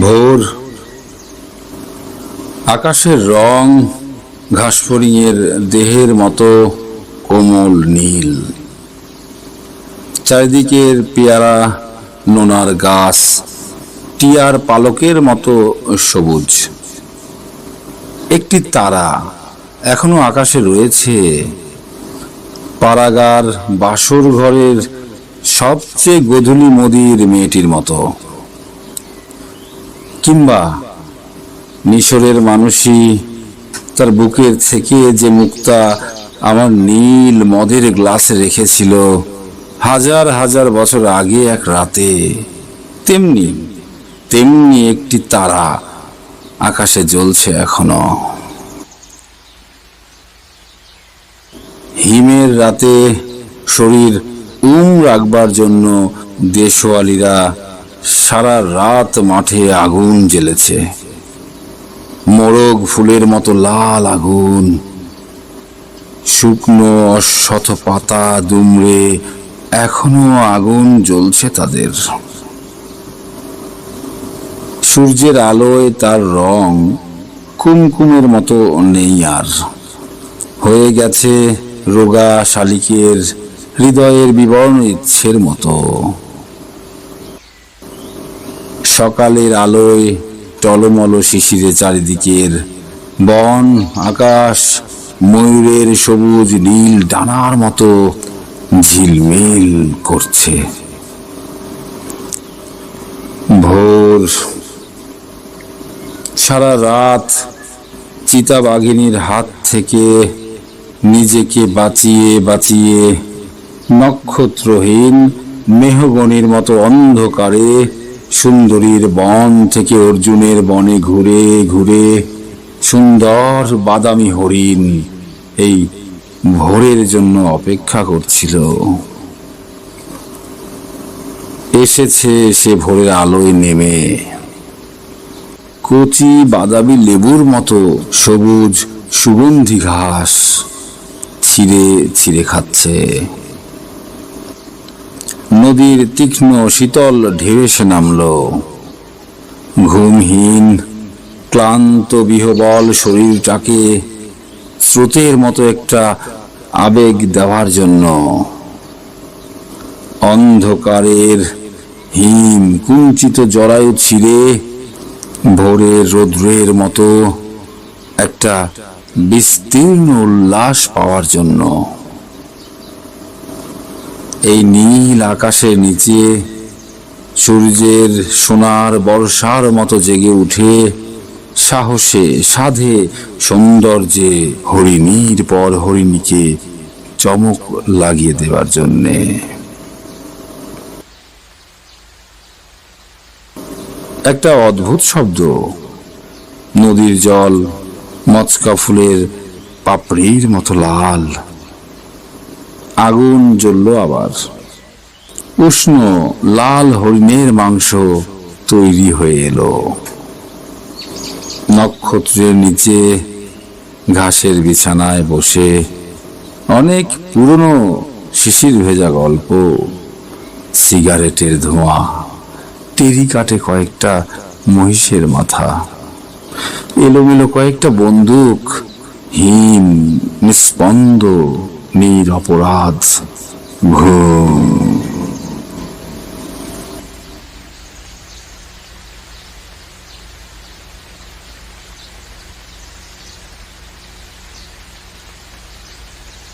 ভোর, আকাশের রং ঘাসফড়িংয়ের দেহের মতো কোমল নীল। চারিদিকের পেয়ারা নোনার গাছ, টিয়ার পালকের মতো সবুজ। একটি তারা এখনও আকাশে রয়েছে। পাড়াগার বাসর ঘরের সবচেয়ে গধূলি মদির মেয়েটির মতো। কিংবা মিশরের মানুষই তার বুকের থেকে যে মুক্তা আমার নীল মদের গ্লাসে রেখেছিল হাজার হাজার বছর আগে এক রাতে, তেমনি তেমনি একটি তারা আকাশে জ্বলছে এখনও। হিমের রাতে শরীর উম রাখবার জন্য দেশওয়ালিরা সারা রাত মাঠে আগুন জ্বেলেছে। মোরগ ফুলের মতো লাল আগুন। শুকনো অশ্বথ পাতা দুমড়ে এখনও আগুন জ্বলছে তাদের। সূর্যের আলোয় তার রং কুমকুমের মতো নেই আর। হয়ে গেছে রোগা শালিকের হৃদয়ের বিবরণ ইচ্ছের মতো। সকালের আলোয় টলমল শিশিরে চারিদিকের বন, আকাশ, ময়ূরের সবুজ নীল ডানার মতো ঝিলমিল করছে। ভোর। সারা রাত চিতাবাঘিনীর হাত থেকে নিজেকে বাঁচিয়ে বাঁচিয়ে নক্ষত্রহীন মেহগণির মতো অন্ধকারে সুন্দরীর বন থেকে অর্জুনের বনে ঘুরে ঘুরে সুন্দর বাদামি হরিণ এই ভোরের জন্য অপেক্ষা করছিল। এসেছে সে ভোরের আলোয় নেমে। কচি বাদামি লেবুর মতো সবুজ সুগন্ধি ঘাস ছিঁড়ে ছিঁড়ে খাচ্ছে। নদীর তীক্ষ্ণ শীতল ঢেউ নামলো। ঘুমহীন, ক্লান্ত বিহবল শরীরটাকে স্রোতের মতো একটা আবেগ দেওয়ার জন্য। অন্ধকারের হিম কুঞ্চিত জরায়ু ছিঁড়ে ভোরের রৌদ্রের মতো একটা বিস্তীর্ণ উল্লাস পাওয়ার জন্য। এই নীল আকাশের নিচে সূর্যের সোনার বর্ষার মতো জেগে উঠে সাহসে সাধে সৌন্দর্যে হরিণীর পর হরিণীকে চমক লাগিয়ে দেবার জন্যে। একটা অদ্ভুত শব্দ। নদীর জল, মচকা ফুলের পাপড়ির মতো লাল। আগুন জ্বলল আবার। উষ্ণ লাল হরিণের মাংস তৈরি হয়ে এলো। নক্ষত্রের নিচে ঘাসের বিছানায় বসে অনেক পুরনো শিশির ভেজা গল্প, সিগারেটের ধোঁয়া টেরি কাটে কয়েকটা মহিষের মাথা, এলোমেলো কয়েকটা বন্দুক হিম নিস্পন্দ নির অপরাধ ঘুম।